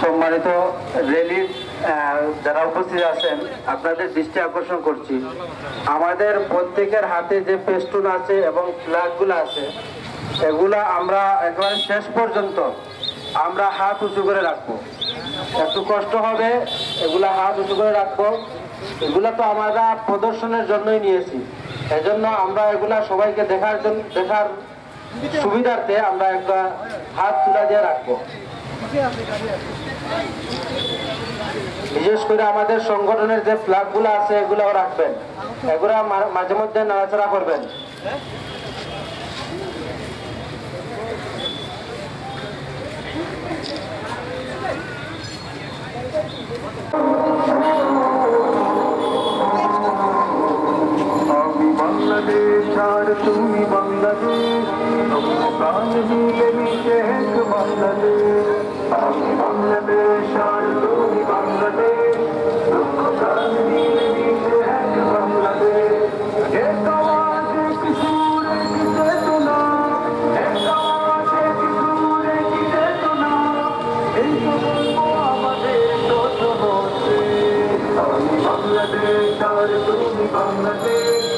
সম্মানিত র্যালির আহ, যারা উপস্থিত আছেন আপনাদের দৃষ্টি আকর্ষণ করছি। আমাদের প্রত্যেকের হাতে যে পেস্টুন আছে এবং ফ্ল্যাগগুলো আছে এগুলা আমরা একেবারে শেষ পর্যন্ত আমরা হাত উঁচু করে রাখব। একটু কষ্ট হবে এগুলা হাত উঁচু করে রাখব। এগুলা তো আমরা প্রদর্শনের জন্যই নিয়েছি। এজন্য আমরা এগুলা সবাইকে দেখার জন্য দেখার সুবিধার্থে আমরা একটা হাত তুলা দিয়ে রাখব। বিশেষ করে আমাদের সংগঠনের যে ফ্ল্যাগগুলো আছে, এগুলাও রাখবেন। এগুলা মাঝে মধ্যে নাড়াচাড়া করবেন। সংসার তুমি বাংলাদেশ। বাংলাদেশ। আমি বাংলাদেশ তুমি বাংলাদেশ।